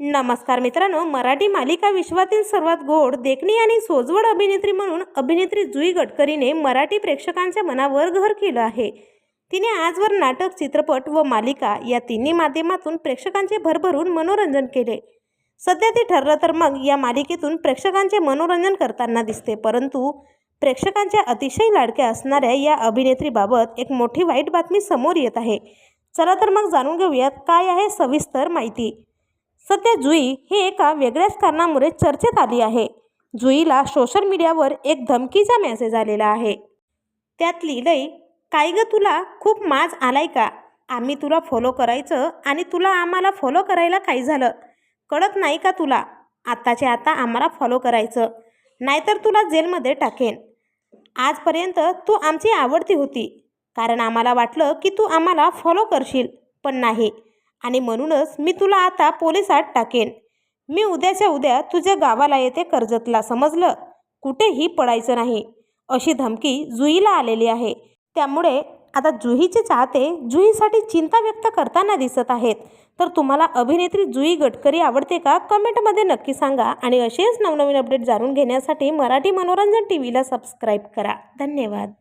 नमस्कार मित्रांनो मराठी मालिका विश्वातील सर्वात गोड देखणी आणि सोजवड अभिनेत्री म्हणून अभिनेत्री जुई गडकरीने मराठी प्रेक्षकांच्या मनावर घर केलं आहे. तिने आजवर नाटक चित्रपट व मालिका या तिन्ही माध्यमातून प्रेक्षकांचे भरभरून मनोरंजन केले. सध्या ते ठरलं तर मग या मालिकेतून प्रेक्षकांचे मनोरंजन करताना दिसते परंतु प्रेक्षकांच्या अतिशय लाडक्या असणाऱ्या या अभिनेत्रीबाबत एक मोठी वाईट बातमी समोर येत आहे. चला तर मग जाणून घेऊयात काय आहे सविस्तर माहिती. सध्या जुई ही एका वेगळ्याच कारणामुळे चर्चेत आली आहे. जुईला सोशल मीडियावर एक धमकीचा मेसेज आलेला आहे. त्यात लिहिलंय काय ग तुला? खूप माज आलाय का? आम्ही तुला फॉलो करायचं आणि तुला आम्हाला फॉलो करायला काय झालं? कळत नाही का तुला? आत्ताच्या आता आम्हाला फॉलो करायचं. नाहीतर तुला जेलमध्ये टाकेन. आजपर्यंत तू आमची आवडती होती. कारण आम्हाला वाटलं की तू आम्हाला फॉलो करशील पण नाही. आणि म्हणूनच मी तुला आता पोलिसात टाकेन. मी उद्याच्या उद्या तुझ्या गावाला येते कर्जतला समजलं? कुठेही पडायचं नाही. अशी धमकी जुईला आलेली आहे. त्यामुळे आता जुहीचे चाहते जुहीसाठी चिंता व्यक्त करताना दिसत आहेत. तर तुम्हाला अभिनेत्री जुई गडकरी आवडते का? कमेंटमध्ये नक्की सांगा आणि असेच नवनवीन अपडेट जाणून घेण्यासाठी मराठी मनोरंजन टी व्हीला सबस्क्राईब करा. धन्यवाद.